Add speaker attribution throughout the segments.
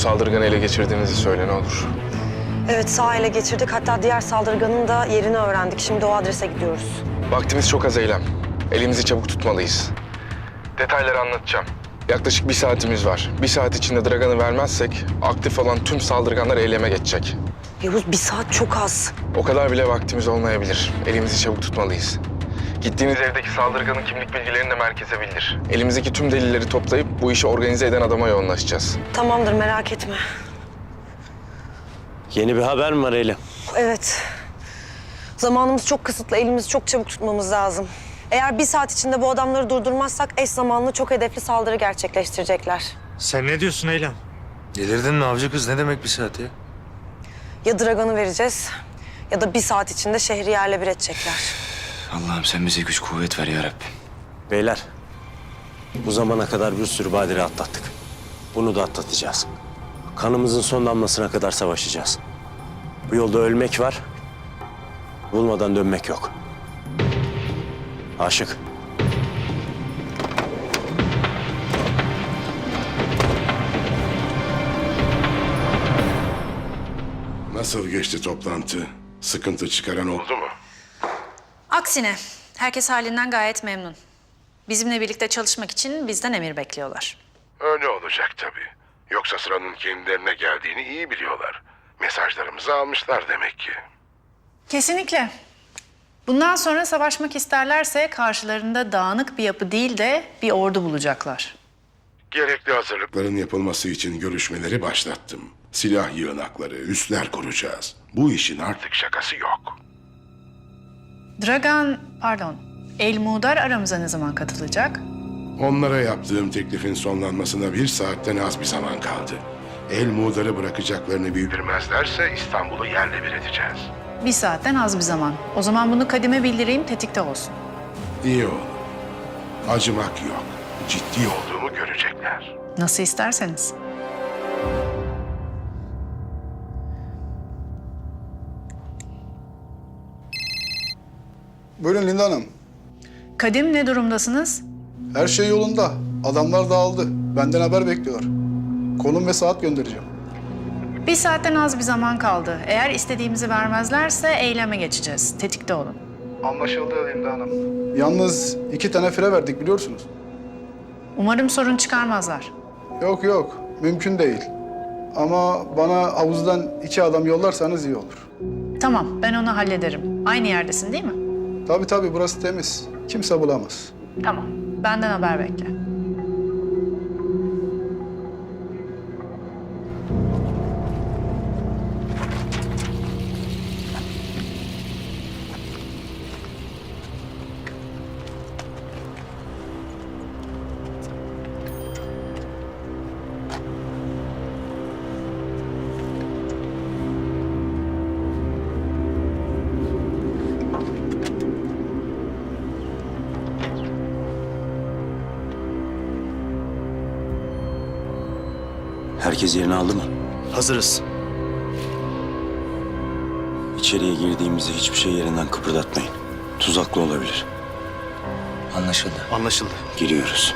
Speaker 1: saldırganı ele geçirdiğinizi söyle ne olur.
Speaker 2: Evet sağ ele geçirdik. Hatta diğer saldırganın da yerini öğrendik. Şimdi o adrese gidiyoruz.
Speaker 1: Vaktimiz çok az Eylem. Elimizi çabuk tutmalıyız. Detayları anlatacağım. Yaklaşık bir saatimiz var. Bir saat içinde Dragan'ı vermezsek aktif olan tüm saldırganlar eyleme geçecek.
Speaker 2: Yavuz bir saat çok az.
Speaker 1: O kadar bile vaktimiz olmayabilir. Elimizi çabuk tutmalıyız. Gittiğiniz evdeki saldırganın kimlik bilgilerini de merkeze bildir. Elimizdeki tüm delilleri toplayıp bu işi organize eden adama yoğunlaşacağız.
Speaker 2: Tamamdır merak etme.
Speaker 3: Yeni bir haber mi var Eylem?
Speaker 2: Evet. Zamanımız çok kısıtlı. Elimizi çok çabuk tutmamız lazım. Eğer bir saat içinde bu adamları durdurmazsak eş zamanlı çok hedefli saldırı gerçekleştirecekler.
Speaker 4: Sen ne diyorsun Eylem?
Speaker 5: Delirdin mi avcı kız? Ne demek bir saat ya?
Speaker 2: Ya Dragan'ı vereceğiz ya da bir saat içinde şehri yerle bir edecekler.
Speaker 5: Allah'ım sen bize güç kuvvet ver ya Rabbim.
Speaker 3: Beyler, bu zamana kadar bir sürü badire atlattık. Bunu da atlatacağız. Kanımızın son damlasına kadar savaşacağız. Bu yolda ölmek var, bulmadan dönmek yok. Aşık.
Speaker 6: Nasıl geçti toplantı? Sıkıntı çıkaran oldu mu?
Speaker 7: Aksine herkes halinden gayet memnun. Bizimle birlikte çalışmak için bizden emir bekliyorlar.
Speaker 6: Öyle olacak tabii. Yoksa sıranın kendilerine geldiğini iyi biliyorlar. Mesajlarımızı almışlar demek ki.
Speaker 7: Kesinlikle. Bundan sonra savaşmak isterlerse karşılarında dağınık bir yapı değil de bir ordu bulacaklar.
Speaker 6: Gerekli hazırlıkların yapılması için görüşmeleri başlattım. Silah yığınakları, üsler kuracağız. Bu işin artık şakası yok.
Speaker 7: Dragan, pardon, Elmudar aramıza ne zaman katılacak?
Speaker 6: Onlara yaptığım teklifin sonlanmasına bir saatten az bir zaman kaldı. El Muğdar'ı bırakacaklarını bildirmezlerse İstanbul'u yerle bir edeceğiz.
Speaker 7: Bir saatten az bir zaman. O zaman bunu kadime bildireyim, tetikte olsun.
Speaker 6: İyi olur. Acımak yok. Ciddi olduğumu görecekler.
Speaker 7: Nasıl isterseniz.
Speaker 8: Buyurun Linda Hanım.
Speaker 7: Kadim ne durumdasınız?
Speaker 8: Her şey yolunda. Adamlar dağıldı. Benden haber bekliyorlar. Konum ve saat göndereceğim.
Speaker 7: Bir saatten az bir zaman kaldı. Eğer istediğimizi vermezlerse eyleme geçeceğiz. Tetikte olun.
Speaker 8: Anlaşıldı Linda Hanım. Yalnız iki tane fire verdik biliyorsunuz.
Speaker 7: Umarım sorun çıkarmazlar.
Speaker 8: Yok yok. Mümkün değil. Ama bana havuzdan iki adam yollarsanız iyi olur.
Speaker 7: Tamam, ben onu hallederim. Aynı yerdesin değil mi?
Speaker 8: Tabii tabii burası temiz. Kimse bulamaz.
Speaker 7: Tamam. Benden haber bekle.
Speaker 3: Herkes yerini aldı mı?
Speaker 4: Hazırız.
Speaker 3: İçeriye girdiğimizde hiçbir şey yerinden kıpırdatmayın. Tuzaklı olabilir.
Speaker 5: Anlaşıldı.
Speaker 4: Anlaşıldı.
Speaker 3: Giriyoruz.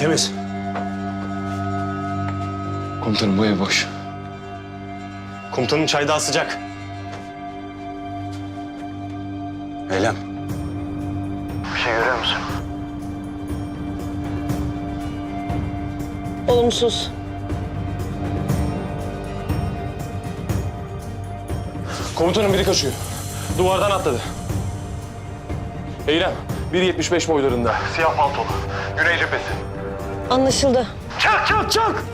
Speaker 1: Temiz. Komutanım bu ev boş.
Speaker 3: Komutanın çay daha sıcak. Eylem.
Speaker 2: Olumsuz.
Speaker 9: Komutanım biri kaçıyor. Duvardan atladı. Eylem, 1.75 boylarında. Siyah paltolu. Güney cephesi.
Speaker 2: Anlaşıldı.
Speaker 9: Çık çık çık!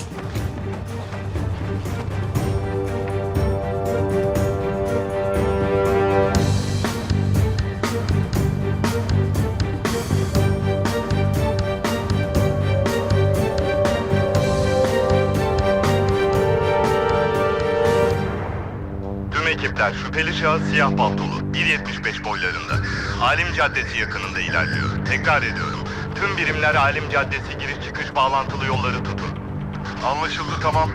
Speaker 9: Tüm ekipler şüpheli şahıs siyah paltolu 1.75 boylarında. Alim Caddesi yakınında ilerliyor. Tekrar ediyorum. Tüm birimler Alim Caddesi giriş çıkış bağlantılı yolları tutun. Anlaşıldı tamam.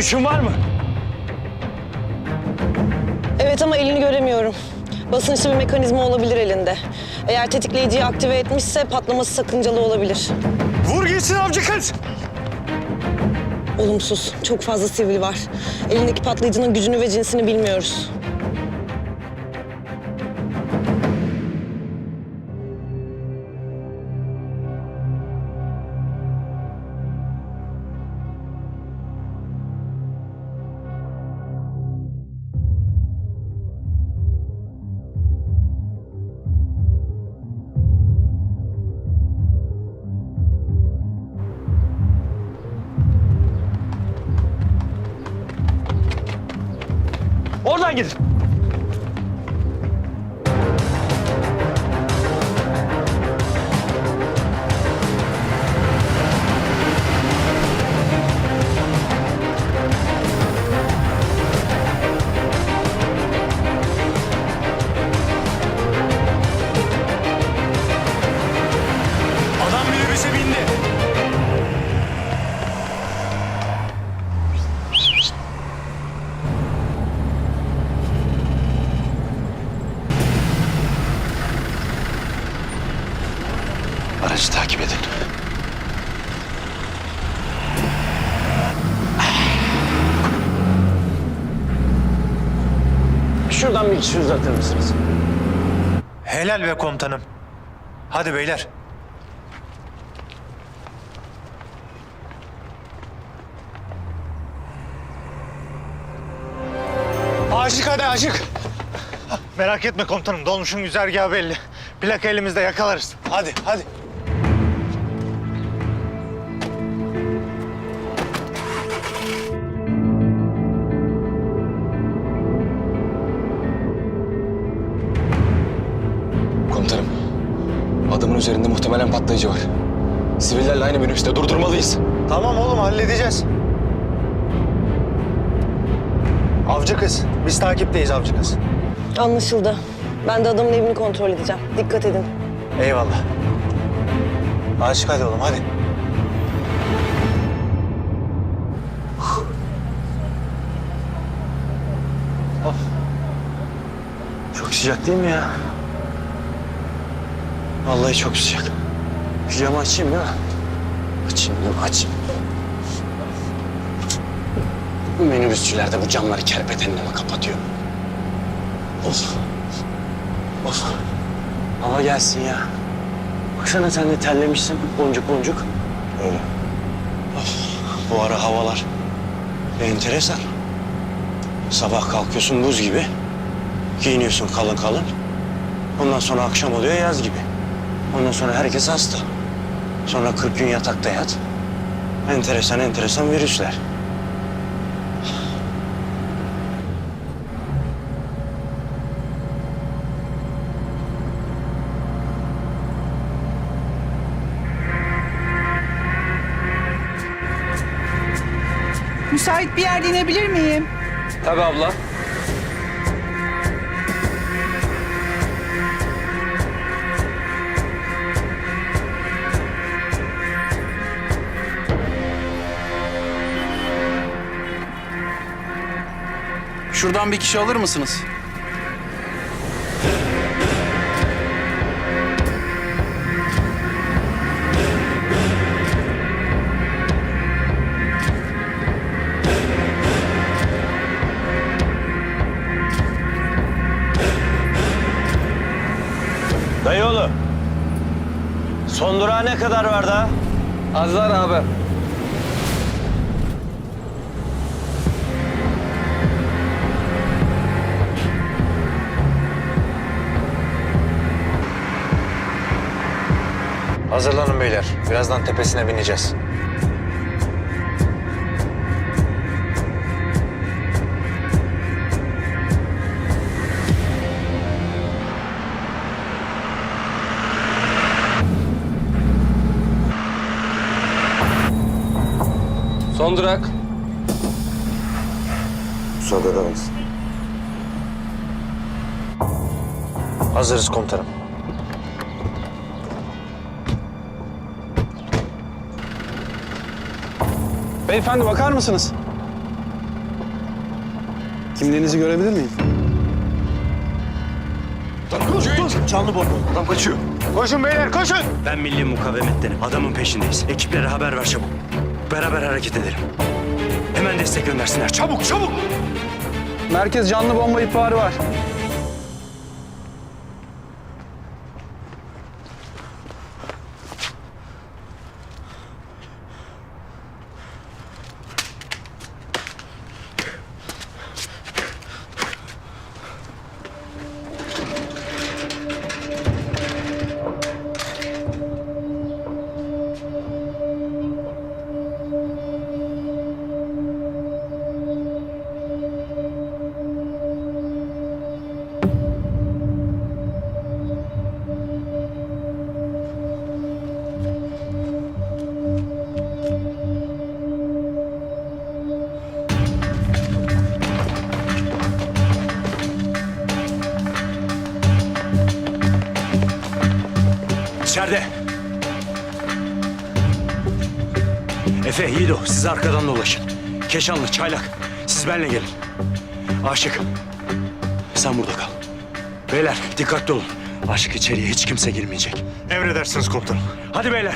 Speaker 3: Görüşün var mı?
Speaker 2: Evet ama elini göremiyorum. Basınçlı bir mekanizma olabilir elinde. Eğer tetikleyiciyi aktive etmişse patlaması sakıncalı olabilir.
Speaker 4: Vur gitsin avcı kız.
Speaker 2: Olumsuz. Çok fazla sivil var. Elindeki patlayıcının gücünü ve cinsini bilmiyoruz.
Speaker 3: Oradan gidin. Şuradan bir kişi uzatır mısınız?
Speaker 4: Helal be komutanım. Hadi beyler. Aşık hadi aşık. Merak etme komutanım. Dolmuşun güzergahı belli. Plaka elimizde yakalarız. Hadi hadi.
Speaker 1: Muhtemelen patlayıcı var. Sivillerle aynı minibüste durdurmalıyız.
Speaker 4: Tamam oğlum halledeceğiz. Avcı kız. Biz takipteyiz avcı kız.
Speaker 2: Anlaşıldı. Ben de adamın evini kontrol edeceğim. Dikkat edin.
Speaker 4: Eyvallah. Aşık hadi oğlum hadi.
Speaker 3: Çok sıcak değil mi ya? Vallahi çok sıcak. Şu camı açayım değil mi? Açayım değil mi? Açayım. Bu minibüsçüler de bu camları kerpetenle mi kapatıyor? Of. Of. Hava gelsin ya. Baksana sen de terlemişsin boncuk boncuk. Öyle. Of. Bu ara havalar enteresan. Sabah kalkıyorsun buz gibi. Giyiniyorsun kalın kalın. Ondan sonra akşam oluyor yaz gibi. Ondan sonra herkes hasta. Sonra 40 gün yatakta yat. Enteresan enteresan virüsler.
Speaker 10: Müsait bir yerde inebilir miyim?
Speaker 3: Tabii abla.
Speaker 5: Şuradan bir kişi alır mısınız?
Speaker 3: Dayıoğlu. Son durağa ne kadar var daha?
Speaker 5: Azlar abi.
Speaker 3: Hazırlanın beyler. Birazdan tepesine bineceğiz.
Speaker 5: Son durak.
Speaker 3: Müsaade misin? Hazırız komutanım.
Speaker 5: Beyefendi bakar mısınız? Kimliğinizi görebilir miyim?
Speaker 3: Canlı bomba.
Speaker 5: Adam kaçıyor.
Speaker 4: Koşun beyler koşun.
Speaker 3: Ben milli mukavemettenim. Adamın peşindeyiz. Ekiplere haber ver çabuk. Beraber hareket edelim. Hemen destek göndersinler. Çabuk çabuk.
Speaker 5: Merkez canlı bomba ihbarı var.
Speaker 3: İçeride. Efe, Yiğido siz arkadan dolaşın. Keşanlı, Çaylak siz benimle gelin. Aşık sen burada kal. Beyler dikkatli olun. Aşık içeriye hiç kimse girmeyecek.
Speaker 4: Emredersiniz komutanım.
Speaker 3: Hadi beyler.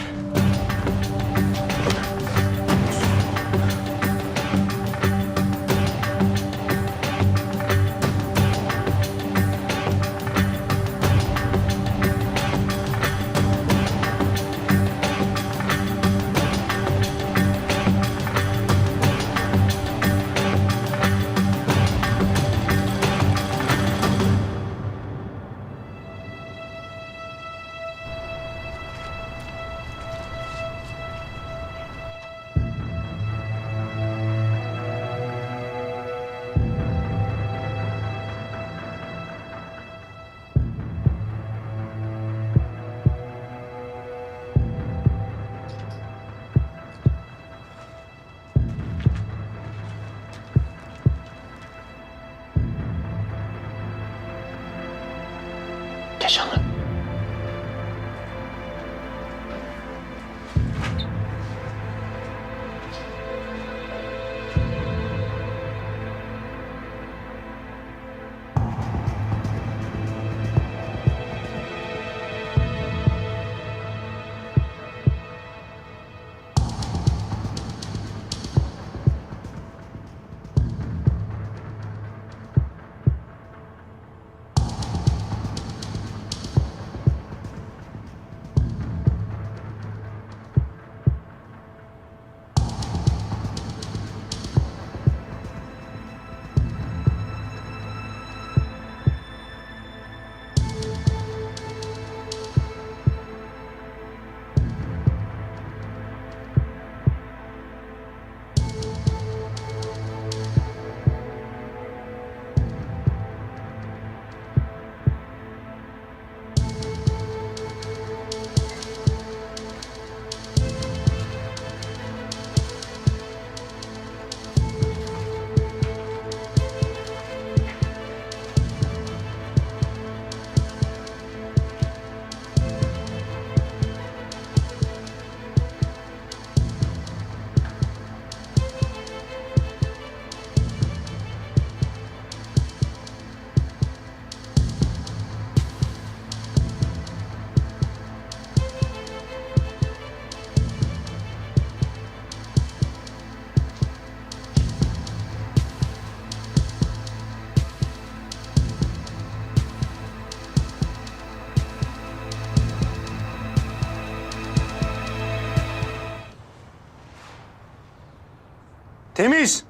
Speaker 4: Temiz.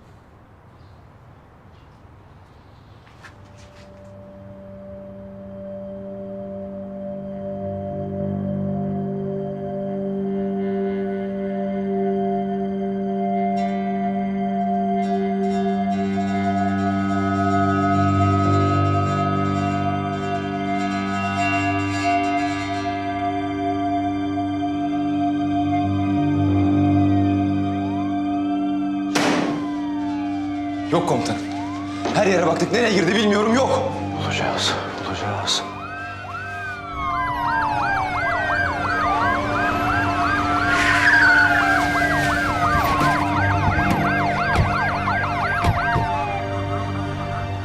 Speaker 3: Bulacağız.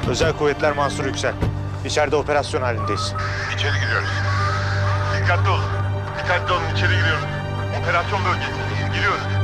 Speaker 4: Özel Kuvvetler Mansur Yüksel. İçeride operasyon halindeyiz.
Speaker 9: İçeri giriyoruz. Dikkatli olun. Dikkatli olun içeri giriyoruz. Operasyon bölgesindeyiz. Giriyoruz.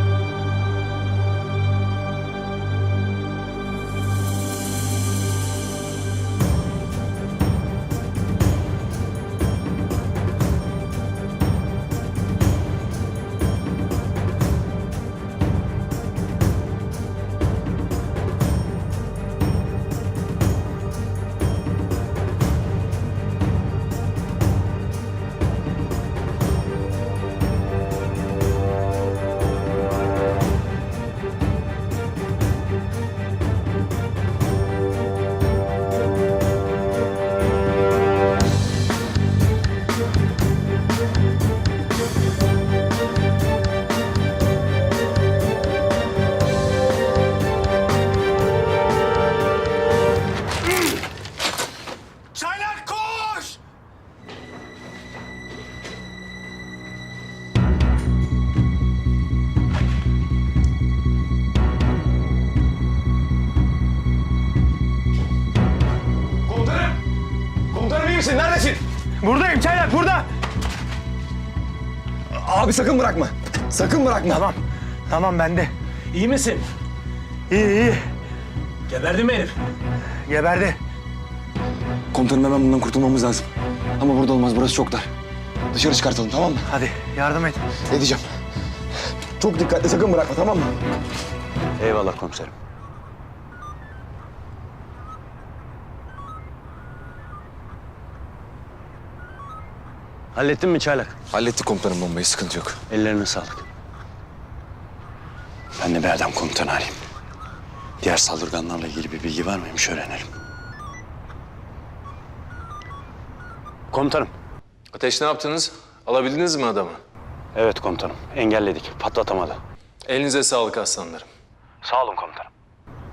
Speaker 5: Misin? Neredesin?
Speaker 4: Buradayım Çaylak burada.
Speaker 5: Abi sakın bırakma. Sakın bırakma.
Speaker 4: Tamam. Tamam bende.
Speaker 5: İyi misin?
Speaker 4: İyi iyi.
Speaker 5: Geberdi mi herif?
Speaker 4: Geberdi.
Speaker 5: Komutanım hemen bundan kurtulmamız lazım. Ama burada olmaz. Burası çok dar. Dışarı çıkartalım tamam mı?
Speaker 4: Hadi yardım et.
Speaker 5: Edeceğim. Çok dikkatli sakın bırakma tamam mı?
Speaker 3: Eyvallah komiserim. Hallettin mi çaylak?
Speaker 5: Hallettik komutanım bombayı. Sıkıntı yok.
Speaker 3: Ellerine sağlık. Ben de bir adam komutanı arayayım. Diğer saldırganlarla ilgili bir bilgi var mıymış öğrenelim. Komutanım.
Speaker 11: Ateş ne yaptınız? Alabildiniz mi adamı?
Speaker 3: Evet komutanım. Engelledik. Patlatamadı.
Speaker 11: Elinize sağlık aslanlarım.
Speaker 3: Sağ olun komutanım.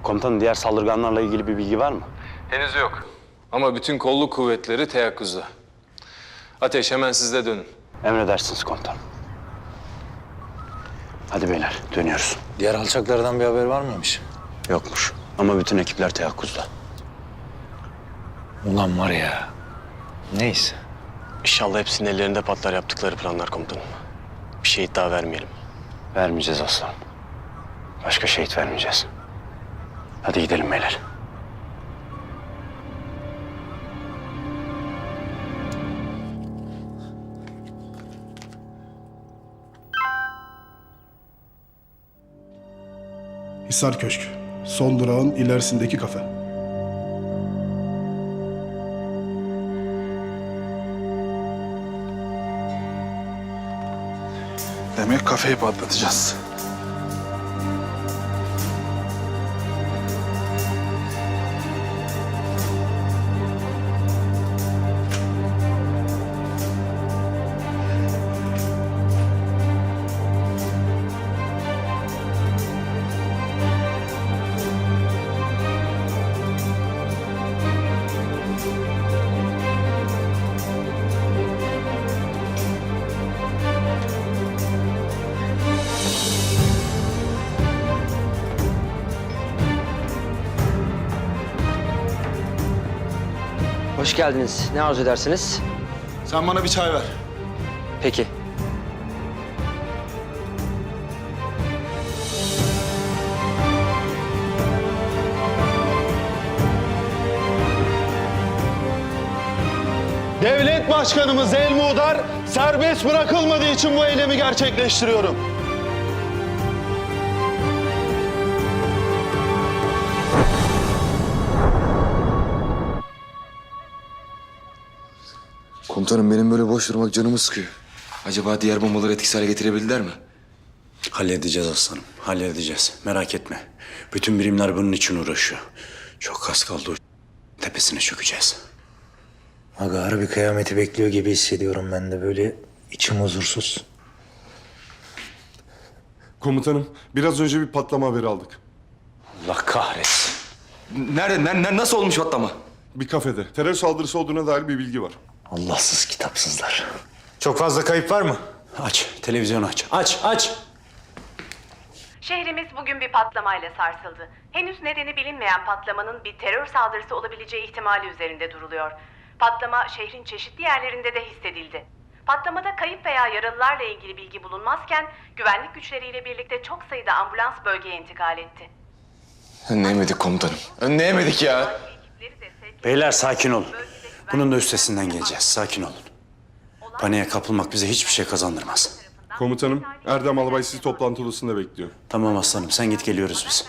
Speaker 3: Komutanım diğer saldırganlarla ilgili bir bilgi var mı?
Speaker 11: Henüz yok. Ama bütün kolluk kuvvetleri teyakkuzda. Ateş hemen sizde dönün.
Speaker 3: Emredersiniz komutanım. Hadi beyler dönüyoruz.
Speaker 5: Diğer alçaklardan bir haber var mıymış?
Speaker 3: Yokmuş. Ama bütün ekipler teyakkuzda.
Speaker 5: Ulan var ya. Neyse.
Speaker 3: İnşallah hepsinin ellerinde patlar yaptıkları planlar komutanım. Bir şehit daha vermeyelim. Vermeyeceğiz aslanım. Başka şehit vermeyeceğiz. Hadi gidelim beyler.
Speaker 8: Hisar Köşk. Son durağın ilerisindeki kafe. Demek kafeyi patlatacağız.
Speaker 12: Hoş geldiniz. Ne arzu edersiniz?
Speaker 8: Sen bana bir çay ver.
Speaker 12: Peki.
Speaker 4: Devlet Başkanımız El Muğdar serbest bırakılmadığı için bu eylemi gerçekleştiriyorum.
Speaker 5: Komutanım benim böyle boş durmak canımı sıkıyor. Acaba diğer bombaları etkisiz hale getirebildiler mi?
Speaker 3: Halledeceğiz aslanım, halledeceğiz. Merak etme. Bütün birimler bunun için uğraşıyor. Çok az kaldı o tepesine çökeceğiz.
Speaker 13: Aga harbi kıyameti bekliyor gibi hissediyorum ben de böyle içim huzursuz.
Speaker 14: Komutanım, biraz önce bir patlama haberi aldık.
Speaker 3: Allah kahretsin.
Speaker 5: Nerede? Nerede? Nasıl olmuş patlama?
Speaker 14: Bir kafede. Terör saldırısı olduğuna dair bir bilgi var.
Speaker 13: Allahsız kitapsızlar.
Speaker 4: Çok fazla kayıp var mı?
Speaker 3: Aç, televizyonu aç. Aç, aç.
Speaker 15: Şehrimiz bugün bir patlamayla sarsıldı. Henüz nedeni bilinmeyen patlamanın bir terör saldırısı olabileceği ihtimali üzerinde duruluyor. Patlama şehrin çeşitli yerlerinde de hissedildi. Patlamada kayıp veya yaralılarla ilgili bilgi bulunmazken güvenlik güçleriyle birlikte çok sayıda ambulans bölgeye intikal etti.
Speaker 5: Önleyemedik komutanım. Önleyemedik ya.
Speaker 3: Beyler sakin olun. Bunun da üstesinden geleceğiz. Sakin olun. Paniğe kapılmak bize hiçbir şey kazandırmaz.
Speaker 14: Komutanım, Erdem Albay sizi toplantı odasında bekliyor.
Speaker 3: Tamam aslanım, sen git geliyoruz biz.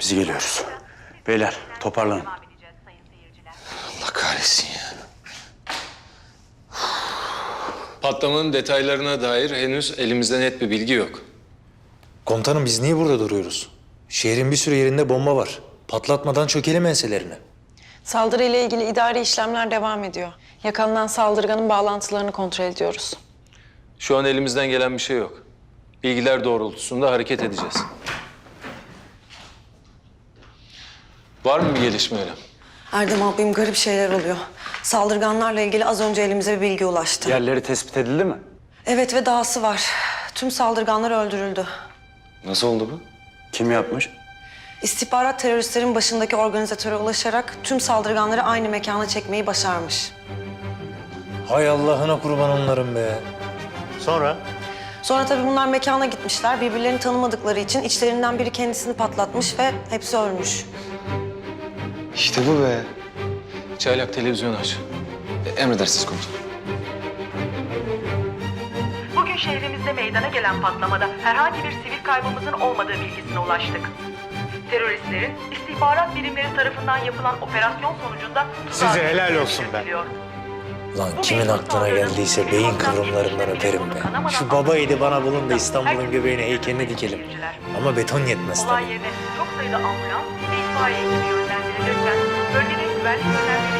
Speaker 3: Biz geliyoruz. Beyler toparlanın.
Speaker 5: Allah kahretsin ya.
Speaker 11: Patlamanın detaylarına dair henüz elimizde net bir bilgi yok.
Speaker 13: Komutanım biz niye burada duruyoruz? Şehrin bir sürü yerinde bomba var. Patlatmadan çökelim enselerini.
Speaker 2: Saldırı ile ilgili idari işlemler devam ediyor. Yakalanan saldırganın bağlantılarını kontrol ediyoruz.
Speaker 11: Şu an elimizden gelen bir şey yok. Bilgiler doğrultusunda hareket edeceğiz. Var mı bir gelişme öyle?
Speaker 2: Erdem abim garip şeyler oluyor. Saldırganlarla ilgili az önce elimize bir bilgi ulaştı.
Speaker 3: Yerleri tespit edildi mi?
Speaker 2: Evet ve dahası var. Tüm saldırganlar öldürüldü.
Speaker 5: Nasıl oldu bu?
Speaker 3: Kim yapmış?
Speaker 2: İstihbarat teröristlerin başındaki organizatöre ulaşarak tüm saldırganları aynı mekana çekmeyi başarmış.
Speaker 13: Hay Allah'ına kurban onların be.
Speaker 4: Sonra?
Speaker 2: Sonra tabii bunlar mekana gitmişler. Birbirlerini tanımadıkları için içlerinden biri kendisini patlatmış ve hepsi ölmüş.
Speaker 5: İşte bu be.
Speaker 11: Çaylak televizyon aç.
Speaker 5: Emredersiniz komutanım.
Speaker 15: Bugün şehrimizde meydana gelen patlamada herhangi bir sivil kaybımızın olmadığı bilgisine ulaştık. Teröristlerin istihbarat birimleri tarafından yapılan operasyon sonucunda...
Speaker 4: Size helal olsun be.
Speaker 13: Lan kimin aklına geldiyse beyin kıvrımlarından öperim be. Şu babaydı bana bulun da İstanbul'un göbeğine heykelini dikelim. Ama beton yetmez
Speaker 15: Olay
Speaker 13: tabii.
Speaker 15: yerine çok sayıda ambulans ve itfaiye ekibi yönlendirilirken bölgede güvenlik önlemleri